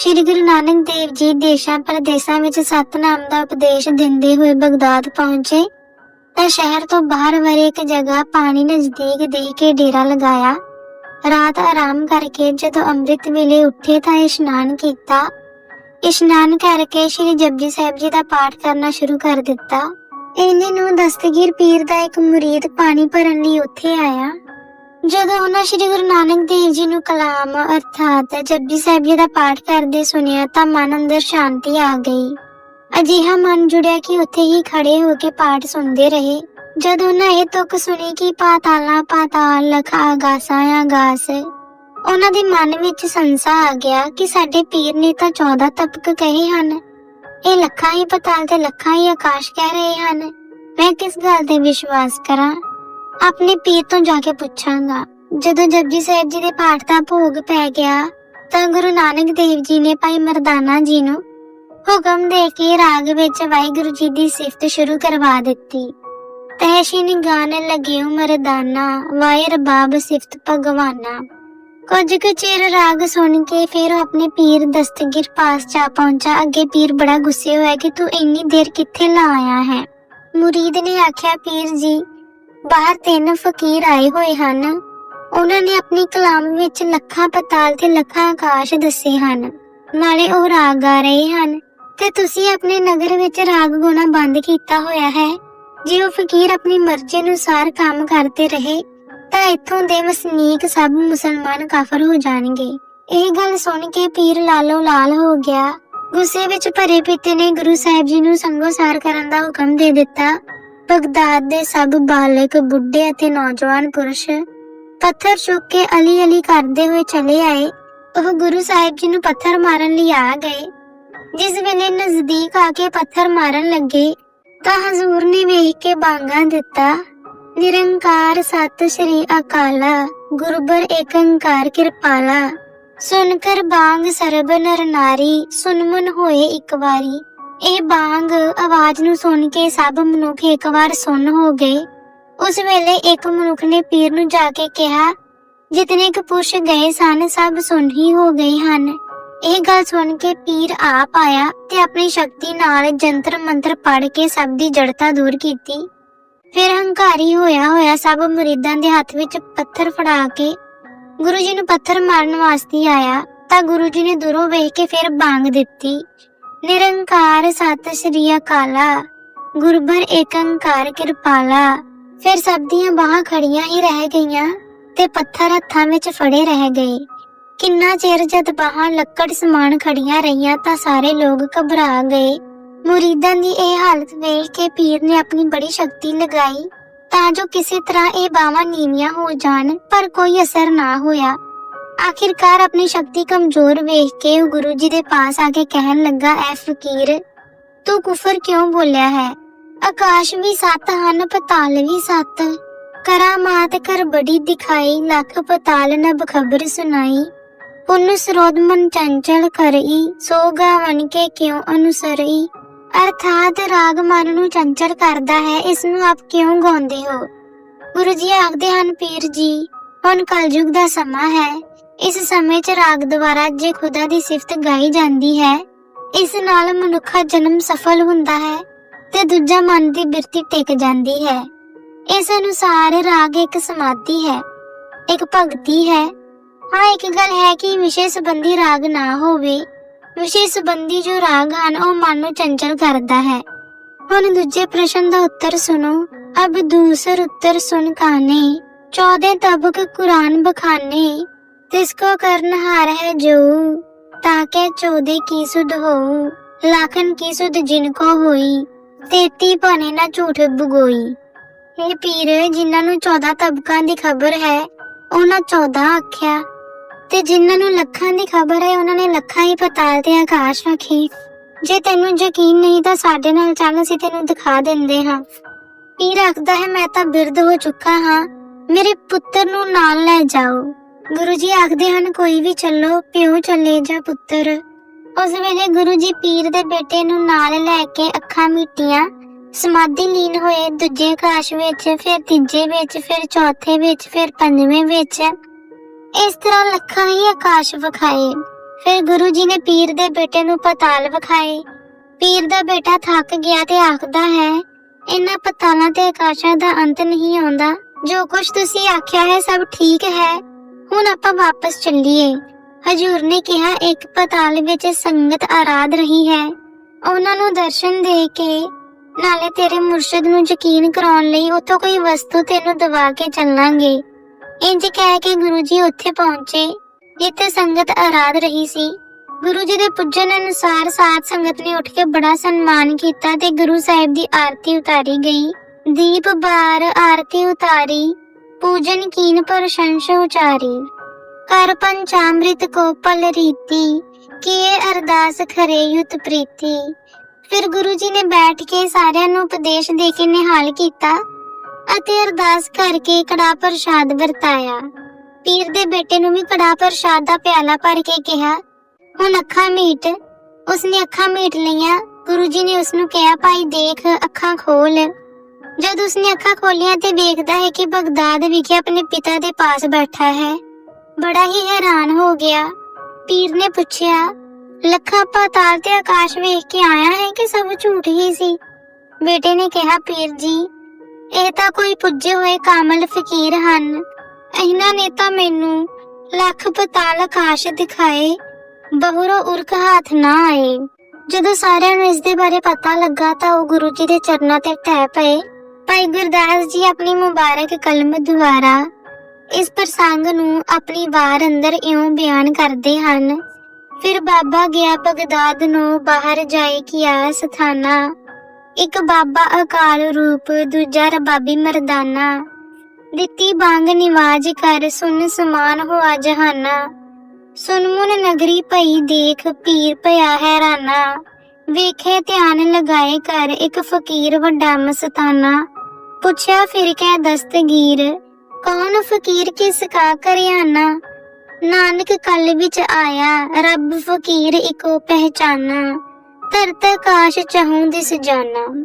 ਸ਼੍ਰੀ ਗੁਰੂ ਨਾਨਕ ਦੇਵ ਜੀ ਦੇਸ਼ਾਂ ਪ੍ਰਦੇਸ਼ਾਂ ਵਿੱਚ ਸਤਨਾਮ ਦਾ ਉਪਦੇਸ਼ ਦਿੰਦੇ ਹੋਏ ਬਗਦਾਦ ਪਹੁੰਚੇ, ਤਾਂ ਸ਼ਹਿਰ ਤੋਂ ਬਾਹਰ ਵਰੇ ਇੱਕ ਜਗ੍ਹਾ ਪਾਣੀ ਨਜ਼ਦੀਕ ਦੇ ਕੇ ਡੇਰਾ ਲਗਾਇਆ। ਰਾਤ ਆਰਾਮ ਕਰਕੇ ਜਦੋਂ ਅੰਮ੍ਰਿਤ ਵੇਲੇ ਉੱਠੇ ਤਾਂ ਇਸ਼ਨਾਨ ਕੀਤਾ। ਇਸ਼ਨਾਨ ਕਰਕੇ ਸ਼੍ਰੀ ਜਪਜੀ ਸਾਹਿਬ ਜੀ ਦਾ ਪਾਠ ਕਰਨਾ ਸ਼ੁਰੂ ਕਰ ਦਿੱਤਾ। ਇਹਨੇ ਨੂੰ ਦਸਤਗੀਰ ਪੀਰ ਦਾ ਇੱਕ ਮੁਰੀਦ ਪਾਣੀ ਭਰਨ ਲਈ ਉੱਥੇ ਆਇਆ। ਜਦੋਂ ਉਹਨਾਂ ਸ਼੍ਰੀ ਗੁਰੂ ਨਾਨਕ ਦੇਵ ਜੀ ਨੂੰ ਕਲਾਮ ਅਰਥਾਤ ਜਪਜੀ ਸਾਹਿਬ ਜੀ ਦਾ ਪਾਠ ਕਰਦੇ ਸੁਣਿਆ ਤਾਂ ਮਨ ਅੰਦਰ ਸ਼ਾਂਤੀ ਆ ਗਈ। ਅਜਿਹਾ ਮਨ ਜੁੜਿਆ ਕਿ ਉੱਥੇ ਹੀ ਖੜੇ ਹੋ ਕੇ ਪਾਠ ਸੁਣਦੇ ਰਹੇ। ਜਦੋਂ ਉਹਨਾਂ ਇਹ ਤੁਕ ਸੁਣੀ ਕਿ ਪਾਤਾਲਾ, ਪਾਤਾਲ ਲਖ ਆਗਾਸਾਂ ਆਗਾਸ ਉਹਨਾਂ ਦੇ ਮਨ ਵਿੱਚ ਸੰਸਾ ਆ ਗਿਆ ਕਿ ਸਾਡੇ ਪੀਰ ਨੇ ਤਾਂ 14 ਤਪਕ ਕਹੇ ਹਨ। ਇਹ ਲੱਖਾਂ ਹੀ ਪਤਾਲ ਤੇ ਲੱਖਾਂ ਹੀ ਆਕਾਸ਼ ਕਹਿ ਰਹੇ ਹਨ। ਮੈਂ ਕਿਸ ਗੱਲ ਤੇ ਵਿਸ਼ਵਾਸ ਕਰਾਂ? ਆਪਣੇ ਪੀਰ ਤੋਂ ਜਾ ਕੇ ਪੁੱਛਾਂਗਾ। ਜਦੋਂ ਜਪਜੀ ਸਾਹਿਬ ਜੀ ਦੇ ਪਾਠ ਦਾ ਭੋਗ ਪੈ ਗਿਆ, ਤਾਂ ਗੁਰੂ ਨਾਨਕ ਦੇਵ ਜੀ ਨੇ ਭਾਈ ਮਰਦਾਨਾ ਜੀ ਨੂੰ ਹੁਕਮ ਦੇ ਕੇ ਰਾਗ ਵਿੱਚ ਵਾਹਿਗੁਰੂ ਜੀ ਦੀ ਸਿਫਤ ਸ਼ੁਰੂ ਕਰਵਾ ਦਿੱਤੀ। ਤੈਸ਼ੀ ਨੀ ਲਗਿਓ ਮਰਦਾਨਾ ਵਾਹਿ ਰਬਾਬ ਸਿਫਤ ਭਗਵਾਨਾ। ਕੁਝ ਕੁ ਚਿਰ ਰਾਗ ਸੁਣ ਕੇ ਫਿਰ ਉਹ ਆਪਣੇ ਪੀਰ ਦਸਤਗੀਰ ਪਾਸ ਜਾ ਪਹੁੰਚਾ। ਅੱਗੇ ਪੀਰ ਬੜਾ ਗੁੱਸੇ ਹੋਇਆ ਕਿ ਤੂੰ ਇੰਨੀ ਦੇਰ ਕਿੱਥੇ ਲਾ ਆਇਆ ਹੈ। ਮੁਰੀਦ ਨੇ ਆਖਿਆ, ਪੀਰ ਜੀ ਬਾਹਰ ਤਿੰਨ ਫਕੀਰ ਆਏ ਹੋਏ ਹਨ। ਉਹਨਾਂ ਨੇ ਆਪਣੀ ਕਲਾਮ ਵਿੱਚ ਲੱਖਾਂ ਪਤਾਲ ਤੇ ਲੱਖਾਂ ਆਕਾਸ਼ ਦੱਸੇ ਹਨ। ਨਾਲੇ ਉਹ ਰਾਗ ਗਾ ਰਹੇ ਹਨ। ਤੇ ਤੁਸੀਂ ਆਪਣੇ ਨਗਰ ਵਿੱਚ ਰਾਗ ਗਾਉਣਾ ਬੰਦ ਕੀਤਾ ਹੋਇਆ ਹੈ। ਜੇ ਉਹ ਫਕੀਰ ਆਪਣੀ ਮਰਜ਼ੀ ਅਨੁਸਾਰ ਕੰਮ ਕਰਦੇ ਰਹੇ, ਤਾਂ ਇੱਥੋਂ ਦੇ ਵਸਨੀਕ ਸਭ ਮੁਸਲਮਾਨ ਕਾਫਰ ਹੋ ਜਾਣਗੇ। ਇਹ ਗੱਲ ਸੁਣ ਕੇ ਪੀਰ ਲਾਲੋ ਲਾਲ ਹੋ ਗਿਆ। ਗੁੱਸੇ ਵਿੱਚ ਭਰੇ ਪਿੱਤੇ ਨੇ ਗੁਰੂ ਸਾਹਿਬ ਜੀ ਨੂੰ ਸੰਗੋਸਾਰ ਕਰਨ ਦਾ ਹੁਕਮ ਦੇ ਦਿੱਤਾ। ਬਗਦਾਦ ਦੇ ਸਭ ਬਾਲਕ, ਬੁੱਢੇ ਅਤੇ ਨੌਜਵਾਨ ਪੁਰਸ਼ ਪੱਥਰ ਚੁੱਕ ਕੇ ਅਲੀ ਅਲੀ ਕਰਦੇ ਹੋਏ ਚਲੇ ਆਏ। ਉਹ ਗੁਰੂ ਸਾਹਿਬ ਜੀ ਨੂੰ ਪੱਥਰ ਮਾਰਨ ਲਈ ਆ ਗਏ। ਜਿਸ ਵੇਲੇ ਨਜ਼ਦੀਕ ਆ ਕੇ ਪੱਥਰ ਮਾਰਨ ਲੱਗੇ, ਤਾਂ ਹਜ਼ੂਰ ਨੇ ਵੇਖ ਕੇ ਬਾਂਗਾ ਦਿੱਤਾ। ਨਿਰੰਕਾਰ ਸਤਿ ਸ਼੍ਰੀ ਅਕਾਲਾ, ਗੁਰਬਰ ਏਕੰਕਾਰ ਕਿਰਪਾਲਾ। ਸੁਨ ਕਰ ਬਾਂਗ ਸਰਬ ਨਰ ਨਾਰੀ ਸੁਨਮਨ ਹੋਏ ਇੱਕ ਵਾਰੀ। ਇਹ ਬਾਂਗ ਆਵਾਜ਼ ਨੂੰ ਸੁਣ ਕੇ ਸਭ ਮਨੁੱਖ ਇੱਕ ਵਾਰ ਸੁਣ ਹੋ ਗਏ। ਉਸ ਵੇਲੇ ਇੱਕ ਮਨੁੱਖ ਨੇ ਪੀਰ ਨੂੰ ਜਾ ਕੇ ਕਿਹਾ, ਜਿਤਨੇ ਕੁ ਗਏ ਸਨ, ਸਭ ਸੁਣ ਹੀ ਹੋ ਗਏ ਹਨ। ਇਹ ਗੱਲ ਸੁਣ ਕੇ ਪੀਰ ਆਪ ਆਇਆ ਤੇ ਆਪਣੀ ਸ਼ਕਤੀ ਨਾਲ ਜੰਤਰ ਮੰਤਰ ਪੜ ਕੇ ਸਭ ਦੀ ਜੜਤਾ ਦੂਰ ਕੀਤੀ। ਫਿਰ ਹੰਕਾਰੀ ਹੋਇਆ ਹੋਇਆ ਸਭ ਮੁਰੀਦਾਂ ਦੇ ਹੱਥ ਵਿੱਚ ਪੱਥਰ ਫੜਾ ਕੇ ਗੁਰੂ ਜੀ ਨੂੰ ਪੱਥਰ ਮਾਰਨ ਵਾਸਤੇ ਆਇਆ। ਤਾਂ ਗੁਰੂ ਜੀ ਨੇ ਦੂਰੋਂ ਵੇਖ ਕੇ ਫਿਰ ਬਾਂਗ ਦਿੱਤੀ। ਨਿਰੰਕਾਰ ਸਤਿ ਸ਼੍ਰੀ ਅਕਾਲਾ। ਗੁਰਬਰ ਏਕੰਕਾਰ ਕਿਰਪਾਲਾ। ਫਿਰ ਸਭ ਦੀਆਂ ਬਾਹਾਂ ਖੜੀਆਂ ਹੀ ਰਹਿ ਗਈਆਂ ਤੇ ਪੱਥਰ ਹੱਥਾਂ ਵਿੱਚ ਫੜੇ ਰਹਿ ਗਏ। ਕਿੰਨਾ ਚਿਰ ਜਦ ਬਾਹਾਂ ਲੱਕੜ ਸਮਾਨ ਖੜੀਆਂ ਰਹੀਆਂ ਤਾਂ ਸਾਰੇ ਲੋਕ ਘਬਰਾ ਗਏ। ਮੁਰੀਦਾਂ ਦੀ ਇਹ ਹਾਲਤ ਵੇਖ ਕੇ ਪੀਰ ਨੇ ਆਪਣੀ ਬੜੀ ਸ਼ਕਤੀ ਲਗਾਈ ਤਾਂ ਜੋ ਕਿਸੇ ਤਰ੍ਹਾਂ ਇਹ ਬਾਹਾਂ ਨੀਵੀਆਂ ਹੋ ਜਾਣ, ਪਰ ਕੋਈ ਅਸਰ ਨਾ ਹੋਇਆ। ਆਖਿਰਕਾਰ ਆਪਣੀ ਸ਼ਕਤੀ ਕਮਜ਼ੋਰ ਵੇਖ ਕੇ ਉਹ ਗੁਰੂ ਜੀ ਦੇ ਪਾਸ ਆ ਕੇ ਕਹਿਣ ਲੱਗਾ, ਐ ਫਕੀਰ, ਤੂੰ ਕੁਫਰ ਕਿਉਂ ਬੋਲਿਆ ਹੈ? ਆਕਾਸ਼ ਵੀ ਸੱਤ ਹਨ, ਪਤਾਲ ਵੀ ਸੱਤ। ਕਰਾਮਾਤ ਕਰ ਬੜੀ ਦਿਖਾਈ, ਲੱਖ ਪਤਾਲ ਨਬ ਖਬਰ ਸੁਨਾਈ ਪੁੰਨ ਸਰੋਦ ਮਨ ਚੰਚਲ ਕਰਈ ਸੋ ਗਾਵਨ ਕੇ ਕਿਉਂ ਅਨੁਸਰਈ ਅਰਥਾਤ ਰਾਗ ਮਨ ਨੂੰ ਚੰਚਲ ਕਰਦਾ ਹੈ, ਇਸ ਨੂੰ ਆਪ ਕਿਉਂ ਗਾਉਂਦੇ ਹੋ? ਗੁਰੂ ਜੀ ਆਖਦੇ ਹਨ, ਪੀਰ ਜੀ, ਹੁਣ ਕਲਯੁਗ ਦਾ ਸਮਾਂ ਹੈ। ਇਸ ਸਮੇਂ 'ਚ ਰਾਗ ਦੁਆਰਾ ਜੇ ਖੁਦਾ ਦੀ ਸਿਫਤ ਗਾਈ ਜਾਂਦੀ ਹੈ, ਇਸ ਨਾਲ ਮਨੁੱਖਾ ਜਨਮ ਸਫਲ ਹੁੰਦਾ ਹੈ ਤੇ ਦੂਜਾ ਮਨ ਦੀ ਬਿਰਤੀ ਟਿਕ ਜਾਂਦੀ ਹੈ। ਇਸ ਅਨੁਸਾਰ ਰਾਗ ਇੱਕ ਸਮਾਧੀ ਹੈ, ਇੱਕ ਭਗਤੀ ਹੈ। ਹਾਂ, ਇੱਕ ਗੱਲ ਹੈ ਕਿ ਵਿਸ਼ੇ ਸੰਬੰਧੀ ਰਾਗ ਨਾ ਹੋਵੇ ਵਿਸ਼ੇ ਸੰਬੰਧੀ ਜੋ ਰਾਗ ਹਨ, ਉਹ ਮਨ ਨੂੰ ਚੰਚਲ ਕਰਦਾ ਹੈ। ਹੁਣ ਦੂਜੇ ਪ੍ਰਸ਼ਨ ਦਾ ਉੱਤਰ ਸੁਣੋ। ਅਬ ਦੂਸਰ ਉੱਤਰ ਸੁਣ ਕਾਨੇ 14 ਤਬਕ ਕੁਰਾਨ ਬਖਾਨੇ। ਤਿਸਕੋ ਕਰਨ ਹਾਰ ਹੈ ਜੋ ਤਾਕੇ 14 ਕੀ ਸੁਧ ਹੋਊ, ਲਾਖਨ ਕੀ ਸੁਧ ਜਿਨ ਕੋ ਤੇਤੀ ਭਾਣੇ ਨਾ ਝੂਠ ਬੁਗੋਈ। ਇਹ ਪੀਰ ਜਿਨ੍ਹਾਂ ਨੂੰ 14 ਤਬਕਾਂ ਦੀ ਖਬਰ ਹੈ, ਉਹਨਾਂ 14 ਆਖਿਆ, ਤੇ ਜਿਨ੍ਹਾਂ ਨੂੰ ਲੱਖਾਂ ਦੀ ਖਬਰ ਹੈ, ਉਹਨਾਂ ਨੇ ਲੱਖਾਂ ਹੀ ਪਤਾਲ ਤੇ ਆਕਾਸ਼ ਰੱਖੀ। ਜੇ ਤੈਨੂੰ ਯਕੀਨ ਨਹੀਂ ਤਾਂ ਸਾਡੇ ਨਾਲ ਚੱਲ, ਅਸੀਂ ਤੈਨੂੰ ਦਿਖਾ ਦਿੰਦੇ ਹਾਂ। ਪੀਰ ਆਖਦਾ ਹੈ, ਮੈਂ ਤਾਂ ਬਿਰਧ ਹੋ ਚੁੱਕਾ ਹਾਂ, ਮੇਰੇ ਪੁੱਤਰ ਨੂੰ ਨਾਲ ਲੈ ਜਾਓ। ਗੁਰੂ ਜੀ ਆਖਦੇ ਹਨ, ਕੋਈ ਵੀ ਚੱਲੋ ਪਿਓ ਚੱਲੇ ਜਾ ਪੁੱਤਰ। ਉਸ ਵੇਲੇ ਗੁਰੂ ਜੀ ਪੀਰ ਦੇ ਬੇਟੇ ਨੂੰ ਨਾਲ ਲੈ ਕੇ ਅੱਖਾਂ ਮੀਟੀਆਂ। ਸਮਾਧੀ ਲੀਨ ਹੋਏ, ਦੂਜੇ ਆਕਾਸ਼ ਵਿੱਚ, ਫਿਰ ਤੀਜੇ ਵਿੱਚ, ਫਿਰ ਚੌਥੇ ਵਿੱਚ, ਫਿਰ ਪੰਜਵੇਂ ਵਿੱਚ। ਇਸ ਤਰ੍ਹਾਂ ਲੱਖਾਂ ਹੀ ਆਕਾਸ਼ ਵਿਖਾਏ। ਫਿਰ ਗੁਰੂ ਜੀ ਨੇ ਪੀਰ ਦੇ ਬੇਟੇ ਨੂੰ ਪਤਾਲ ਵਿਖਾਏ। ਪੀਰ ਦਾ ਬੇਟਾ ਥੱਕ ਗਿਆ ਤੇ ਆਖਦਾ ਹੈ, ਇਹਨਾਂ ਪਤਾਲਾਂ ਤੇ ਆਕਾਸ਼ਾਂ ਦਾ ਅੰਤ ਨਹੀਂ ਆਉਂਦਾ। ਜੋ ਕੁਝ ਤੁਸੀਂ ਆਖਿਆ ਹੈ, ਸਭ ਠੀਕ ਹੈ। ਹੁਣ ਆਪਾਂ ਵਾਪਸ ਚੱਲੀਏ। ਹਜੂਰ ਨੇ ਕਿਹਾ, ਇੱਕ ਪਤਾਲ ਵਿੱਚ ਸੰਗਤ ਆਰਾਧ ਰਹੀ ਹੈ। ਉਹਨਾਂ ਨੂੰ ਦਰਸ਼ਨ ਦੇ ਕੇ ਨਾਲੇ ਤੇਰੇ ਮੁਰਸ਼ਿਦ ਨੂੰ ਯਕੀਨ ਕਰਾਉਣ ਲਈ ਉੱਥੋਂ ਕੋਈ ਵਸਤੂ ਤੈਨੂੰ ਦਵਾ ਕੇ ਚੱਲਾਂਗੇ। ਇੰਜ ਕਹਿ ਕੇ ਗੁਰੂ ਜੀ ਉੱਥੇ ਪਹੁੰਚੇ, ਜਿੱਥੇ ਸੰਗਤ ਆਰਾਧ ਰਹੀ ਸੀ। ਗੁਰੂ ਜੀ ਦੇ ਪੁੱਜਣ ਅਨੁਸਾਰ ਸਾਧ ਸੰਗਤ ਨੇ ਉੱਠ ਕੇ ਬੜਾ ਸਨਮਾਨ ਕੀਤਾ ਤੇ ਗੁਰੂ ਸਾਹਿਬ ਦੀ ਆਰਤੀ ਉਤਾਰੀ ਗਈ। ਦੀਪ ਬਾਰ ਆਰਤੀ ਉਤਾਰੀ। ਪੂਜਨ ਕੀਨ ਪ੍ਰਸ਼ੰਸਾ ਉਚਾਰੀ। ਕਰ ਪੰਚਾਮ੍ਰਿਤ ਕੋ ਪਲ ਰੀਤੀ, ਕੀਏ ਅਰਦਾਸ ਖਰੇ ਯੁਤ ਪ੍ਰੀਤੀ। ਫਿਰ ਗੁਰੂ ਜੀ ਨੇ ਬੈਠ ਕੇ ਸਾਰਿਆਂ ਨੂੰ ਉਪਦੇਸ਼ ਦੇ ਕੇ ਨਿਹਾਲ ਕੀਤਾ ਅਤੇ ਅਰਦਾਸ ਕਰਕੇ ਕੜਾ ਪ੍ਰਸ਼ਾਦ ਵਰਤਾਇਆ। ਪੀਰ ਦੇ ਬੇਟੇ ਨੂੰ ਵੀ ਕੜਾ ਪ੍ਰਸ਼ਾਦ ਦਾ ਪਿਆਲਾ ਭਰ ਕੇ ਕਿਹਾ, ਹੁਣ ਅੱਖਾਂ ਮੀਟ। ਉਸਨੇ ਅੱਖਾਂ ਮੀਟ ਲਈਆਂ। ਗੁਰੂ ਜੀ ਨੇ ਉਸ ਨੂੰ ਕਿਹਾ, ਭਾਈ ਦੇਖ, ਅੱਖਾਂ ਖੋਲ। ਜਦ ਉਸਨੇ ਅੱਖਾਂ ਖੋਲੀਆਂ ਤੇ ਵੇਖਦਾ ਹੈ ਕਿ ਬਗਦਾਦ ਵਿਖੇ ਆਪਣੇ ਪਿਤਾ ਦੇ ਪਾਸ ਬੈਠਾ ਹੈ। ਬੜਾ ਹੀ ਹੈਰਾਨ ਹੋ ਗਿਆ। ਪੀਰ ਨੇ ਪੁੱਛਿਆ, ਲੱਖਾਂ ਪਾਤਾਲ ਤੇ ਆਕਾਸ਼ ਵੇਖ ਕੇ ਆਇਆ ਹੈ ਕਿ ਸਭ ਝੂਠ ਹੀ ਸੀ? ਬੇਟੇ ਨੇ ਕਿਹਾ, ਪੀਰ ਜੀ, ਇਹ ਤਾਂ ਕੋਈ ਪੁੱਜੇ ਹੋਏ ਕਾਮਲ ਫਕੀਰ ਹਨ। ਇਹਨਾਂ ਨੇ ਤਾਂ ਮੈਨੂੰ ਲੱਖ ਪਤਾਲ ਆਕਾਸ਼ ਦਿਖਾਏ, ਬਹੁਰੋ ਉਰਕ ਹੱਥ ਨਾ ਆਏ। ਜਦੋਂ ਸਾਰਿਆਂ ਨੂੰ ਇਸ ਦੇ ਬਾਰੇ ਪਤਾ ਲੱਗਾ ਤਾਂ ਉਹ ਗੁਰੂ ਜੀ ਦੇ ਚਰਨਾਂ ਤੇ ਟਹਿ ਪਏ। ਭਾਈ ਗੁਰਦਾਸ ਜੀ ਆਪਣੀ ਮੁਬਾਰਕ ਕਲਮ ਦੁਆਰਾ ਇਸ ਪ੍ਰਸੰਗ ਨੂੰ ਆਪਣੀ ਵਾਰ ਅੰਦਰ ਇਉਂ ਬਿਆਨ ਕਰਦੇ ਹਨ। ਫਿਰ ਬਾਬਾ ਗਿਆ ਬਗਦਾਦ ਨੂੰ ਬਾਹਰ ਜਾਏ ਕੀਆ ਸਥਾਨਾ। ਇੱਕ ਬਾਬਾ ਅਕਾਲ ਰੂਪ, ਦੂਜਾ ਰਬਾਬੀ ਮਰਦਾਨਾ। ਦਿੱਤੀ ਬਾਂਗ ਨਿਵਾਜ ਕਰ, ਸੁਨ ਸਮਾਨ ਹੋਆ ਜਹਾਨਾ। ਸੁਨਮੁਨ ਨਗਰੀ ਭਈ ਦੇਖ, ਪੀਰ ਭਇਆ ਹੈਰਾਨਾ। ਵੇਖੇ ਧਿਆਨ ਲਗਾਏ ਕਰ, ਇੱਕ ਫਕੀਰ ਵੱਡਾ ਮਸਤਾਨਾ। ਪੁੱਛਿਆ ਫਿਰ ਕਹਿ ਦਸਤਗੀਰ, ਕੌਣ ਫਕੀਰ ਕਿਸ ਕਾ ਕਰਿਆਨਾ? ਨਾਨਕ ਕਲ ਵਿੱਚ ਆਇਆ, ਰੱਬ ਫਕੀਰ ਇਕੋ ਪਹਿਚਾਨਾ। ਧਰਤ ਆਕਾਸ਼ ਚਾਹੂੰ ਦਿਸ ਜਾਨਾ।